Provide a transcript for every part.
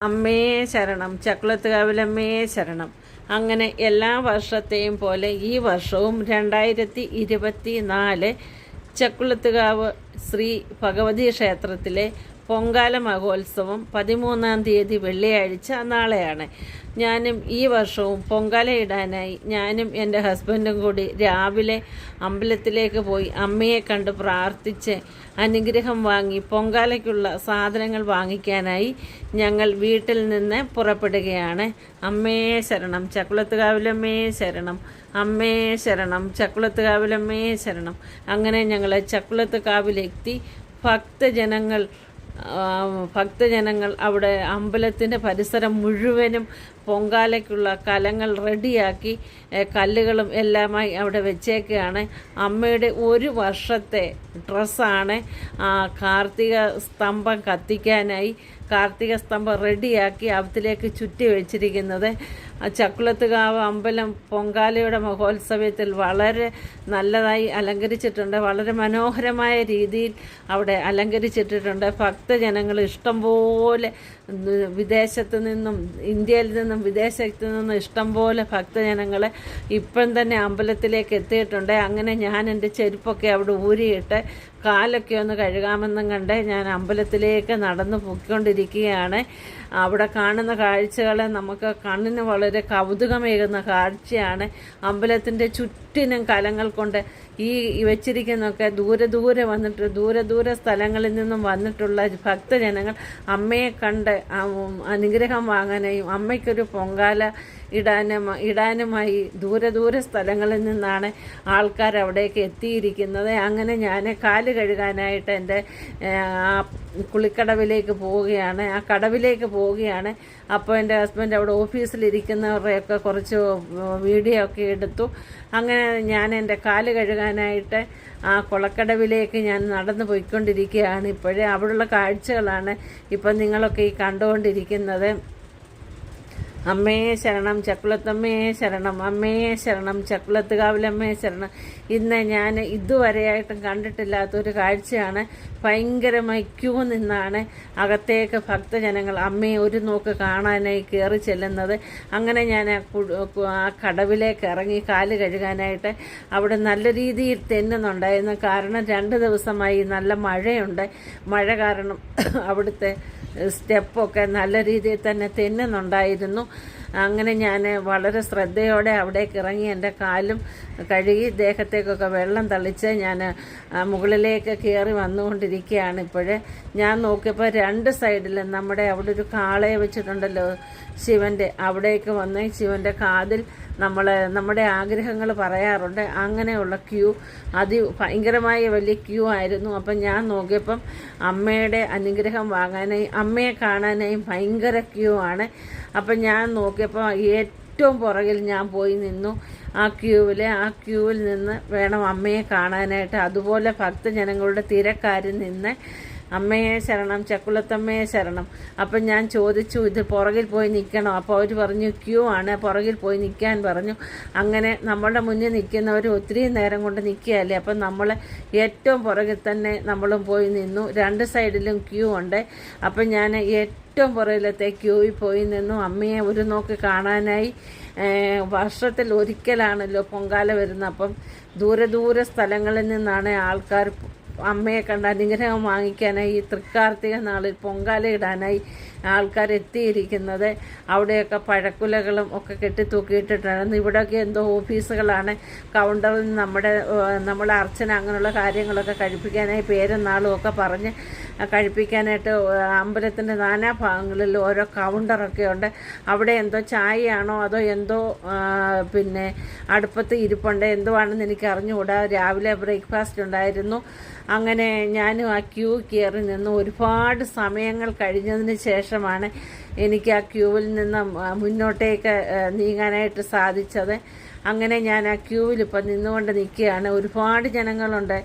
അമ്മേ ശരണം ചക്കുളത്തുകാവിലമ്മയെ ശരണം. അങ്ങനെ എല്ലാ വർഷത്തെയും പോലെ ഈ വർഷവും രണ്ടായിരത്തി ഇരുപത്തി നാല് ചക്കുളത്തുകാവ് ശ്രീ ഭഗവതി ക്ഷേത്രത്തിലെ പൊങ്കാല മഹോത്സവം പതിമൂന്നാം തീയതി വെള്ളിയാഴ്ച നാളെയാണ്. ഞാനും ഈ വർഷവും പൊങ്കാല ഇടാനായി ഞാനും എന്റെ ഹസ്ബൻഡും കൂടി രാവിലെ അമ്പലത്തിലേക്ക് പോയി അമ്മയെ കണ്ട് പ്രാർത്ഥിച്ച് അനുഗ്രഹം വാങ്ങി പൊങ്കാലയ്ക്കുള്ള സാധനങ്ങൾ വാങ്ങിക്കാനായി ഞങ്ങൾ വീട്ടിൽ നിന്ന് പുറപ്പെടുകയാണ്. അമ്മയെ ശരണം ചക്കുളത്തുകാവിലമ്മേ ശരണം അമ്മേ ശരണം ചക്കുളത്തുകാവിലമ്മേ ശരണം. അങ്ങനെ ഞങ്ങൾ ചക്കുളത്തുകാവിലെത്തി ഭക്തജനങ്ങൾ ഭക്തജനങ്ങൾ അവിടെ അമ്പലത്തിന്റെ പരിസരം മുഴുവനും പൊങ്കാലയ്ക്കുള്ള കലങ്ങൾ റെഡിയാക്കി കല്ലുകളും എല്ലാമായി അവിടെ വെച്ചേക്കുകയാണ് അമ്മയുടെ ഒരു വർഷത്തെ ഡ്രസ്സാണ്. കാർത്തിക സ്തംഭം കത്തിക്കാനായി കാർത്തിക സ്തംഭം റെഡിയാക്കി അവത്തിലേക്ക് ചുറ്റി വെച്ചിരിക്കുന്നത്. ആ ചക്കുളത്തുകാവ് അമ്പലം പൊങ്കാലയുടെ മഹോത്സവത്തിൽ വളരെ നല്ലതായി അലങ്കരിച്ചിട്ടുണ്ട്. വളരെ മനോഹരമായ രീതിയിൽ അവിടെ അലങ്കരിച്ചിട്ടിട്ടുണ്ട് ഭക്തജനങ്ങൾ ഇഷ്ടംപോലെ വിദേശത്ത് നിന്നും ഇന്ത്യയിൽ നിന്നും വിദേശത്ത് നിന്നും ഇഷ്ടംപോലെ ഭക്തജനങ്ങൾ ഇപ്പം തന്നെ അമ്പലത്തിലേക്ക് എത്തിയിട്ടുണ്ട്. അങ്ങനെ ഞാൻ എന്റെ ചെരുപ്പൊക്കെ അവിടെ ഊരിയിട്ട് കാലൊക്കെ ഒന്ന് കഴുകാമെന്നും കണ്ട് ഞാൻ അമ്പലത്തിലേക്ക് നടന്നു പൊയ്ക്കൊണ്ടിരിക്കുകയാണ്. അവിടെ കാണുന്ന കാഴ്ചകളെ നമുക്ക് കണ്ണിന് വളരെ കൗതുകമേകുന്ന കാഴ്ചയാണ്. അമ്പലത്തിന്റെ ചുറ്റിനും കലങ്ങൾ കൊണ്ട് ഈ വെച്ചിരിക്കുന്നൊക്കെ ദൂരെ ദൂരെ വന്നിട്ട് ദൂരെ ദൂരെ സ്ഥലങ്ങളിൽ നിന്നും വന്നിട്ടുള്ള ഭക്തജനങ്ങൾ അമ്മയെ കണ്ട് അനുഗ്രഹം വാങ്ങാനായും അമ്മയ്ക്കൊരു പൊങ്കാല ഇടാനും ഇടാനുമായി ദൂരെ ദൂരെ സ്ഥലങ്ങളിൽ നിന്നാണ് ആൾക്കാർ അവിടേക്ക് എത്തിയിരിക്കുന്നത്. അങ്ങനെ ഞാൻ കാൽ കഴുകാനായിട്ട് എന്റെ കുളിക്കടവിലേക്ക് പോവുകയാണ്. ആ കടവിലേക്ക് പോവുകയാണ്. അപ്പോൾ എന്റെ ഹസ്ബൻഡ് അവിടെ ഓഫീസിലിരിക്കുന്നവരുടെയൊക്കെ കുറച്ച് വീഡിയോ ഒക്കെ എടുത്തു. അങ്ങനെ ഞാൻ എന്റെ കാൽ കഴുകാനായിട്ട് ആ കുളക്കടവിലേക്ക് ഞാൻ നടന്നു പോയിക്കൊണ്ടിരിക്കുകയാണ്. ഇപ്പോഴേ അവിടെയുള്ള കാഴ്ചകളാണ് ഇപ്പം നിങ്ങളൊക്കെ ഈ കണ്ടുകൊണ്ടിരിക്കുന്നത്. അമ്മേ ശരണം ചക്കുളത്തമ്മേ ശരണം അമ്മേ ശരണം ചക്കുളത്തുകാവിലമ്മേ ശരണം. ഇന്ന് ഞാൻ ഇതുവരെയായിട്ടും കണ്ടിട്ടില്ലാത്തൊരു കാഴ്ചയാണ്. ഭയങ്കരമായി ക്യൂ നിന്നാണ് അകത്തേക്ക് ഭക്തജനങ്ങൾ അമ്മയെ ഒരു നോക്ക് കാണാനായി കയറി ചെല്ലുന്നത്. അങ്ങനെ ഞാൻ ആ കടവിലേക്ക് ഇറങ്ങി കാൽ കഴുകാനായിട്ട് അവിടെ നല്ല രീതിയിൽ തെന്നുന്നുണ്ടായിരുന്നു. കാരണം രണ്ട് ദിവസമായി നല്ല മഴയുണ്ട്. മഴ കാരണം അവിടുത്തെ സ്റ്റെപ്പൊക്കെ നല്ല രീതിയിൽ തന്നെ തെന്നുന്നുണ്ടായിരുന്നു. അങ്ങനെ ഞാൻ വളരെ ശ്രദ്ധയോടെ അവിടേക്ക് ഇറങ്ങി എന്റെ കാലും കഴുകി ദേഹത്തേക്കൊക്കെ വെള്ളം തളിച്ച് ഞാൻ മുകളിലേക്ക് കയറി വന്നുകൊണ്ടിരിക്കുകയാണ് ഇപ്പോഴേ. ഞാൻ നോക്കിയപ്പോൾ രണ്ട് സൈഡിലും നമ്മുടെ അവിടെ ഒരു കാളയെ വെച്ചിട്ടുണ്ടല്ലോ ശിവന്റെ അവിടേക്ക് വന്ന് ശിവന്റെ കാതിൽ നമ്മൾ നമ്മുടെ ആഗ്രഹങ്ങൾ പറയാറുണ്ട്. അങ്ങനെയുള്ള ക്യൂ അതി ഭയങ്കരമായ വലിയ ക്യൂ ആയിരുന്നു. അപ്പം ഞാൻ നോക്കിയപ്പം അമ്മയുടെ അനുഗ്രഹം വാങ്ങാനായി അമ്മയെ കാണാനായി ഭയങ്കര ക്യൂ ആണ്. അപ്പം ഞാൻ നോക്കിയപ്പോൾ ഏറ്റവും പുറകിൽ ഞാൻ പോയി നിന്നു. ആ ക്യൂവിൽ ആ ക്യൂവിൽ നിന്ന് വേണം അമ്മയെ കാണാനായിട്ട്. അതുപോലെ ഭക്തജനങ്ങളുടെ തിരക്കാരിൽ നിന്ന് അമ്മയെ ശരണം ചക്കുളത്തമ്മയെ ശരണം. അപ്പം ഞാൻ ചോദിച്ചു ഇത് പുറകിൽ പോയി നിൽക്കണം? അപ്പോൾ അവർ പറഞ്ഞു ക്യൂ ആണ് പുറകിൽ പോയി നിൽക്കാൻ പറഞ്ഞു. അങ്ങനെ നമ്മളുടെ മുന്നിൽ നിൽക്കുന്നവർ ഒത്തിരി നേരം കൊണ്ട് നിൽക്കുകയല്ലേ? അപ്പം നമ്മൾ ഏറ്റവും പുറകിൽ തന്നെ നമ്മളും പോയി നിന്നു. രണ്ട് സൈഡിലും ക്യൂ ഉണ്ട്. അപ്പം ഞാൻ ഏറ്റവും പുറകിലത്തെ ക്യൂവിൽ പോയി നിന്നു. അമ്മയെ ഒരു നോക്ക് കാണാനായി. വർഷത്തിൽ ഒരിക്കലാണല്ലോ പൊങ്കാല വരുന്നത്. അപ്പം ദൂരെ ദൂരെ സ്ഥലങ്ങളിൽ നിന്നാണ് ആൾക്കാർ അമ്മയെ കണ്ട് അനുഗ്രഹം വാങ്ങിക്കാനായി ഈ തൃക്കാർത്തിക നാളിൽ പൊങ്കാല ഇടാനായി ആൾക്കാർ എത്തിയിരിക്കുന്നത്. അവിടെയൊക്കെ പഴക്കുലകളും ഒക്കെ കെട്ടി കെട്ടിത്തൂക്കിയിട്ടിട്ടാണ് ഇവിടെയൊക്കെ എന്തോ ഓഫീസുകളാണ്. കൗണ്ടറിൽ നമ്മുടെ നമ്മളെ അർച്ചന അങ്ങനെയുള്ള കാര്യങ്ങളൊക്കെ കഴിപ്പിക്കാനായി പേരും നാളും ഒക്കെ പറഞ്ഞ് കഴിപ്പിക്കാനായിട്ട് അമ്പലത്തിന്റെ നാനാ ഭാഗങ്ങളിൽ ഓരോ കൗണ്ടറൊക്കെ ഉണ്ട്. അവിടെ എന്തോ ചായയാണോ അതോ എന്തോ പിന്നെ അടുപ്പത്ത് ഇരിപ്പുണ്ട്. എന്തുവാണെന്ന് എനിക്ക് അറിഞ്ഞുകൂടാ രാവിലെ ബ്രേക്ക്ഫാസ്റ്റ് ഉണ്ടായിരുന്നു. അങ്ങനെ ഞാനും ആ ക്യൂ കയറി നിന്ന് ഒരുപാട് സമയങ്ങൾ കഴിഞ്ഞതിന് ശേഷമാണ് എനിക്ക് ആ ക്യൂവിൽ നിന്ന് മുന്നോട്ടേക്ക് നീങ്ങാനായിട്ട് സാധിച്ചത്. അങ്ങനെ ഞാൻ ആ ക്യൂവിൽ ഇപ്പം നിന്നുകൊണ്ട് നിൽക്കുകയാണ്. ഒരുപാട് ജനങ്ങളുണ്ട്.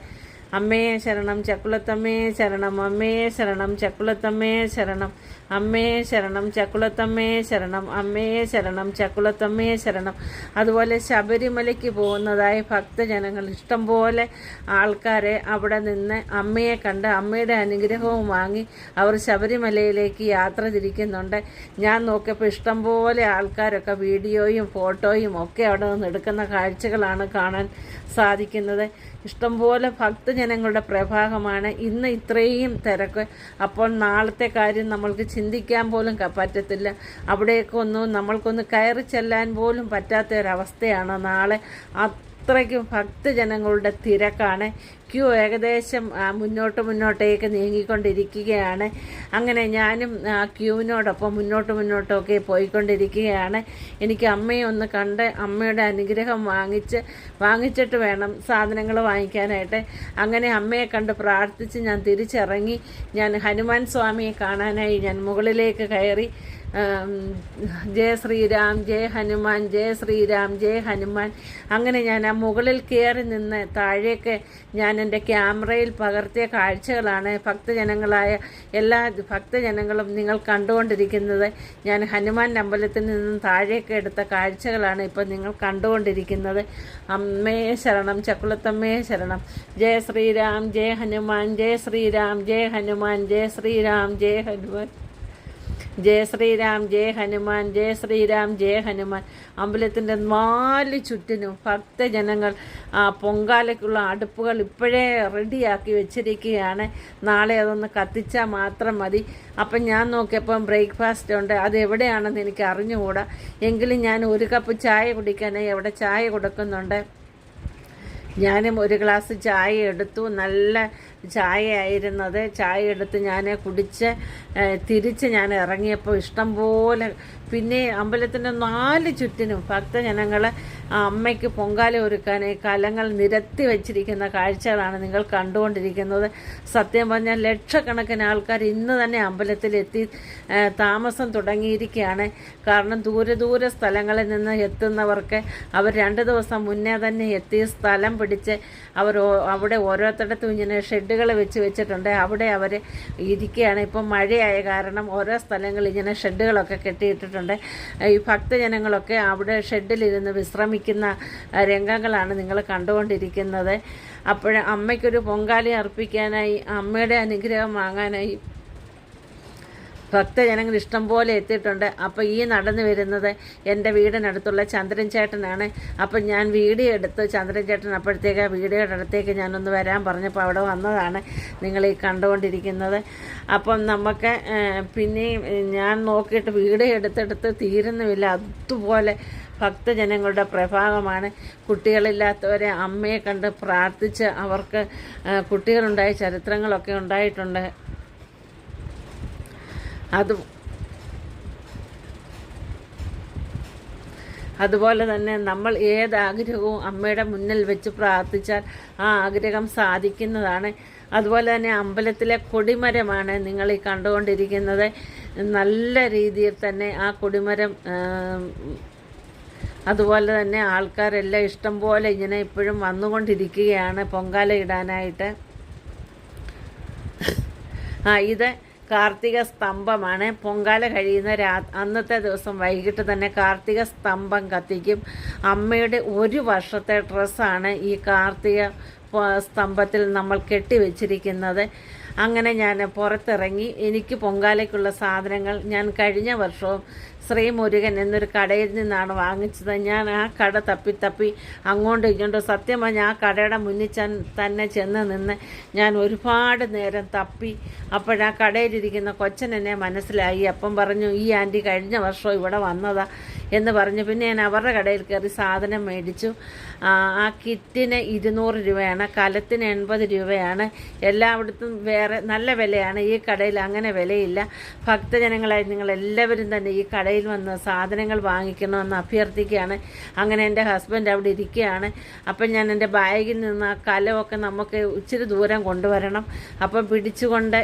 അമ്മയെ ശരണം ചക്കുളത്തമ്മയെ ശരണം അമ്മേ ശരണം ചക്കുളത്തമ്മയെ ശരണം അമ്മേ ശരണം ചക്കുളത്തമ്മേ ശരണം അമ്മേ ശരണം ചക്കുളത്തമ്മേ ശരണം. അതുപോലെ ശബരിമലയ്ക്ക് പോകുന്നതായ ഭക്തജനങ്ങൾ ഇഷ്ടംപോലെ ആൾക്കാരെ അവിടെ നിന്ന് അമ്മയെ കണ്ട് അമ്മയുടെ അനുഗ്രഹവും വാങ്ങി അവർ ശബരിമലയിലേക്ക് യാത്ര തിരിക്കുന്നുണ്ട്. ഞാൻ നോക്കിയപ്പോൾ ഇഷ്ടംപോലെ ആൾക്കാരൊക്കെ വീഡിയോയും ഫോട്ടോയും ഒക്കെ അവിടെ നിന്ന് എടുക്കുന്ന കാഴ്ചകളാണ് കാണാൻ സാധിക്കുന്നത്. ഇഷ്ടംപോലെ ഭക്തജനങ്ങളുടെ പ്രഭാഗമാണ് ഇന്ന് ഇത്രയും തിരക്ക്. അപ്പോൾ നാളത്തെ കാര്യം നമ്മൾക്ക് ചിന്തിക്കാൻ പോലും പറ്റത്തില്ല. അവിടെയൊക്കെ ഒന്നും നമ്മൾക്കൊന്ന് കയറി ചെല്ലാൻ പോലും പറ്റാത്ത ഒരവസ്ഥയാണ് നാളെ. അത്രയ്ക്കും ഭക്തജനങ്ങളുടെ തിരക്കാണ്. ക്യൂ ഏകദേശം മുന്നോട്ട് മുന്നോട്ടേക്ക് നീങ്ങിക്കൊണ്ടിരിക്കുകയാണ്. അങ്ങനെ ഞാനും ആ ക്യൂവിനോടൊപ്പം മുന്നോട്ട് മുന്നോട്ടൊക്കെ പോയിക്കൊണ്ടിരിക്കുകയാണ്. എനിക്ക് അമ്മയെ ഒന്ന് കണ്ട് അമ്മയുടെ അനുഗ്രഹം വാങ്ങിച്ച് വാങ്ങിച്ചിട്ട് വേണം സാധനങ്ങൾ വാങ്ങിക്കാനായിട്ട്. അങ്ങനെ അമ്മയെ കണ്ട് പ്രാർത്ഥിച്ച് ഞാൻ തിരിച്ചിറങ്ങി. ഞാൻ ഹനുമാൻ സ്വാമിയെ കാണാനായി ഞാൻ മുകളിലേക്ക് കയറി. ജയ ശ്രീരാം ജയ ഹനുമാൻ ജയ ശ്രീരാം ജയ ഹനുമാൻ. അങ്ങനെ ഞാൻ ആ മുകളിൽ കയറി നിന്ന് താഴേക്ക് ഞാൻ എന്റെ ക്യാമറയിൽ പകർത്തിയ കാഴ്ചകളാണ് ഭക്തജനങ്ങളായ എല്ലാ ഭക്തജനങ്ങളും നിങ്ങൾ കണ്ടുകൊണ്ടിരിക്കുന്നത്. ഞാൻ ഹനുമാൻ അമ്പലത്തിൽ നിന്നും താഴേക്ക് എടുത്ത കാഴ്ചകളാണ് ഇപ്പോൾ നിങ്ങൾ കണ്ടുകൊണ്ടിരിക്കുന്നത്. അമ്മേ ശരണം ചക്കുളത്തമ്മേ ശരണം. ജയ ശ്രീരാം ജയ ഹനുമാൻ ജയ ശ്രീരാം ജയ ഹനുമാൻ ജയ ശ്രീരാം ജയ ഹനുമാൻ. ജയ ശ്രീരാം ജയ ഹനുമാൻ ജയ ശ്രീരാം ജയ ഹനുമാൻ. അമ്പലത്തിന്റെ നാല് ചുറ്റിനും ഭക്തജനങ്ങൾ ആ, പൊങ്കാലയ്ക്കുള്ള അടുപ്പുകൾ ഇപ്പോഴേ റെഡിയാക്കി വെച്ചിരിക്കുകയാണ്. നാളെ അതൊന്ന് കത്തിച്ചാൽ മാത്രം മതി. അപ്പം ഞാൻ നോക്കിയപ്പം ബ്രേക്ക്ഫാസ്റ്റ് ഉണ്ട്. അത് എവിടെയാണെന്ന് എനിക്ക് അറിഞ്ഞുകൂടാ. എങ്കിലും ഞാൻ ഒരു കപ്പ് ചായ കുടിക്കാനായി അവിടെ ചായ കൊടുക്കുന്നുണ്ട്? ഞാനും ഒരു ഗ്ലാസ് ചായ എടുത്തു. നല്ല ചായ ആയിരുന്നത് ചായ എടുത്ത് ഞാൻ കുടിച്ച് തിരിച്ച് ഞാൻ ഇറങ്ങിയപ്പോൾ ഇഷ്ടം പോലെ പിന്നെ അമ്പലത്തിന്റെ നാല് ചുറ്റിനും ഭക്തജനങ്ങൾ അമ്മയ്ക്ക് പൊങ്കാല ഒരുക്കാൻ കലങ്ങൾ നിരത്തി വെച്ചിരിക്കുന്ന കാഴ്ചകളാണ് നിങ്ങൾ കണ്ടുകൊണ്ടിരിക്കുന്നത്. സത്യം പറഞ്ഞാൽ ലക്ഷക്കണക്കിന് ആൾക്കാർ ഇന്ന് തന്നെ അമ്പലത്തിലെത്തി താമസം തുടങ്ങിയിരിക്കുകയാണ്. കാരണം ദൂരെ ദൂരെ സ്ഥലങ്ങളിൽ നിന്ന് എത്തുന്നവർക്ക് അവർ രണ്ട് ദിവസം മുന്നേ തന്നെ എത്തി സ്ഥലം പിടിച്ച് അവർ അവിടെ ഓരോരുത്തടത്തും ഇങ്ങനെ ഷെഡുകൾ വെച്ച് വെച്ചിട്ടുണ്ട്. അവിടെ അവർ ഇരിക്കുകയാണ്. ഇപ്പം മഴയായ കാരണം ഓരോ സ്ഥലങ്ങളിൽ ഇങ്ങനെ ഷെഡുകളൊക്കെ കെട്ടിയിട്ടിട്ടുണ്ട്. ഈ ഭക്തജനങ്ങളൊക്കെ അവിടെ ഷെഡിലിരുന്ന് വിശ്രമിക്കുന്ന രംഗങ്ങളാണ് നിങ്ങൾ കണ്ടുകൊണ്ടിരിക്കുന്നത്. അപ്പോൾ അമ്മയ്ക്കൊരു പൊങ്കാലി അർപ്പിക്കാനായി അമ്മയുടെ അനുഗ്രഹം വാങ്ങാനായി ഭക്തജനങ്ങൾ ഇഷ്ടം പോലെ എത്തിയിട്ടുണ്ട്. അപ്പോൾ ഈ നടന്നു വരുന്നത് എന്റെ വീടിനടുത്തുള്ള ചന്ദ്രൻ ചേട്ടനാണ് അപ്പം ഞാൻ വീഡിയോ എടുത്ത്. ചന്ദ്രൻ ചേട്ടൻ അപ്പോഴത്തേക്ക് ആ വീഡിയോയുടെ അടുത്തേക്ക് ഞാനൊന്ന് വരാൻ പറഞ്ഞപ്പോൾ അവിടെ വന്നതാണ് നിങ്ങൾ ഈ കണ്ടുകൊണ്ടിരിക്കുന്നത്. അപ്പം നമുക്ക് പിന്നെയും ഞാൻ നോക്കിയിട്ട് വീഡിയോ എടുത്തെടുത്ത് തീരുന്നുമില്ല. അതുപോലെ ഭക്തജനങ്ങളുടെ പ്രഭാവമാണ്. കുട്ടികളില്ലാത്തവരെ അമ്മയെ കണ്ട് പ്രാർത്ഥിച്ച് അവർക്ക് കുട്ടികളുണ്ടായ ചരിത്രങ്ങളൊക്കെ ഉണ്ടായിട്ടുണ്ട്. അത്. അതുപോലെ തന്നെ നമ്മൾ ഏത് ആഗ്രഹവും അമ്മയുടെ മുന്നിൽ വെച്ച് പ്രാർത്ഥിച്ചാൽ ആ ആഗ്രഹം സാധിക്കുന്നതാണ്. അതുപോലെ തന്നെ അമ്പലത്തിലെ കൊടിമരമാണ് നിങ്ങൾ ഈ കണ്ടുകൊണ്ടിരിക്കുന്നത്. നല്ല രീതിയിൽ തന്നെ ആ കൊടിമരം അതുപോലെ തന്നെ ആൾക്കാരെല്ലാം ഇഷ്ടം പോലെ ഇങ്ങനെ ഇപ്പോഴും വന്നുകൊണ്ടിരിക്കുകയാണ് പൊങ്കാല ഇടാനായിട്ട്. ആ ഇത് കാർത്തിക സ്തംഭമാണ്. പൊങ്കാല കഴിയുന്ന രാ അന്നത്തെ ദിവസം വൈകിട്ട് തന്നെ കാർത്തിക സ്തംഭം കത്തിക്കും. അമ്മയുടെ ഒരു വർഷത്തെ ഡ്രസ്സാണ് ഈ കാർത്തിക സ്തംഭത്തിൽ നമ്മൾ കെട്ടിവെച്ചിരിക്കുന്നത്. അങ്ങനെ ഞാൻ പുറത്തിറങ്ങി. എനിക്ക് പൊങ്കാലയ്ക്കുള്ള സാധനങ്ങൾ ഞാൻ കഴിഞ്ഞ വർഷവും ശ്രീ മുരുകൻ എന്നൊരു കടയിൽ നിന്നാണ് വാങ്ങിച്ചത്. ഞാൻ ആ കട തപ്പി തപ്പി അങ്ങോട്ടും ഇങ്ങോട്ടും സത്യം പറഞ്ഞാൽ ആ കടയുടെ മുന്നിൽ തന്നെ ചെന്ന് നിന്ന് ഞാൻ ഒരുപാട് നേരം തപ്പി. അപ്പോഴാ കടയിലിരിക്കുന്ന കൊച്ചൻ എന്നെ മനസ്സിലായി. അപ്പം പറഞ്ഞു ഈ ആന്റി കഴിഞ്ഞ വർഷം ഇവിടെ വന്നതാ? എന്ന് പറഞ്ഞു. പിന്നെ ഞാൻ അവരുടെ കടയിൽ കയറി സാധനം മേടിച്ചു. ആ കിറ്റിന് ഇരുന്നൂറ് രൂപയാണ് കലത്തിന് എൺപത് രൂപയാണ്. എല്ലായിടത്തും വേറെ നല്ല വിലയാണ്. ഈ കടയിൽ അങ്ങനെ വിലയില്ല. ഭക്തജനങ്ങളായി നിങ്ങളെല്ലാവരും തന്നെ ഈ കടയിൽ വന്ന് സാധനങ്ങൾ വാങ്ങിക്കണമെന്ന് അഭ്യർത്ഥിക്കുകയാണ്. അങ്ങനെ എന്റെ ഹസ്ബൻഡ് അവിടെ ഇരിക്കുകയാണ്. അപ്പം ഞാൻ എന്റെ ബാഗിൽ നിന്ന് ആ കലമൊക്കെ നമുക്ക് ഇച്ചിരി ദൂരം കൊണ്ടുവരണം. അപ്പം പിടിച്ചുകൊണ്ട്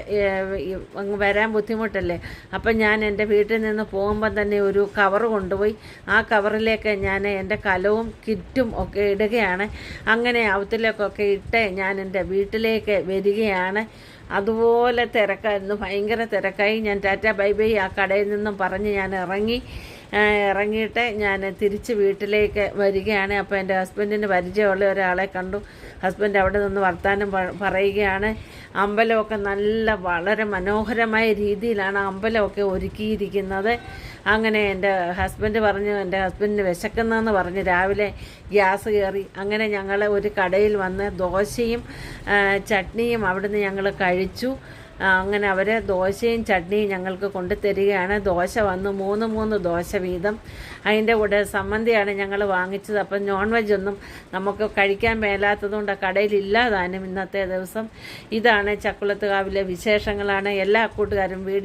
വരാൻ ബുദ്ധിമുട്ടല്ലേ? അപ്പം ഞാൻ എന്റെ വീട്ടിൽ നിന്ന് പോകുമ്പം തന്നെ ഒരു കവർ കൊണ്ടുപോയി. ആ കവറിലേക്ക് ഞാൻ എന്റെ കലവും കിറ്റും ഒക്കെ ഇടുകയാണ്. അങ്ങനെ അവത്തിലേക്കൊക്കെ ഇട്ട് ഞാൻ എന്റെ വീട്ടിലേക്ക് വരികയാണ്. അതുപോലെ തിരക്കായിരുന്നു. ഭയങ്കര തിരക്കായി. ഞാൻ ടാറ്റ ബൈ ബൈ ആ കടയിൽ നിന്നും പറഞ്ഞ് ഞാൻ ഇറങ്ങി. ഇറങ്ങിയിട്ട് ഞാൻ തിരിച്ച് വീട്ടിലേക്ക് വരികയാണ്. അപ്പോൾ എന്റെ ഹസ്ബൻഡിന് പരിചയമുള്ള ഒരാളെ കണ്ടു. ഹസ്ബൻഡ് അവിടെ നിന്ന് വർത്താനം പറയുകയാണ്. അമ്പലമൊക്കെ നല്ല വളരെ മനോഹരമായ രീതിയിലാണ് അമ്പലമൊക്കെ ഒരുക്കിയിരിക്കുന്നത്. അങ്ങനെ എന്റെ ഹസ്ബൻഡ് പറഞ്ഞു എന്റെ ഹസ്ബൻഡിന് വിശക്കുന്നതെന്ന് പറഞ്ഞ് രാവിലെ ഗ്യാസ് കയറി. അങ്ങനെ ഞങ്ങൾ ഒരു കടയിൽ വന്ന് ദോശയും ചട്നിയും അവിടുന്ന് ഞങ്ങൾ കഴിച്ചു. അങ്ങനെ അവർ ദോശയും ചട്നിയും ഞങ്ങൾക്ക് കൊണ്ടുതരികയാണ്. ദോശ വന്ന് മൂന്ന് മൂന്ന് ദോശ വീതം. അതിന്റെ കൂടെ സമ്മന്തിയാണ് ഞങ്ങൾ വാങ്ങിച്ചത്. അപ്പം നോൺ വെജ് ഒന്നും നമുക്ക് കഴിക്കാൻ മേലാത്തതുകൊണ്ട് കടയിൽ ഇല്ലാതാനും ഇന്നത്തെ ദിവസം. ഇതാണ് ചക്കുളത്തുകാവിലെ വിശേഷങ്ങളാണ്. എല്ലാ കൂട്ടുകാരും വീഡിയോ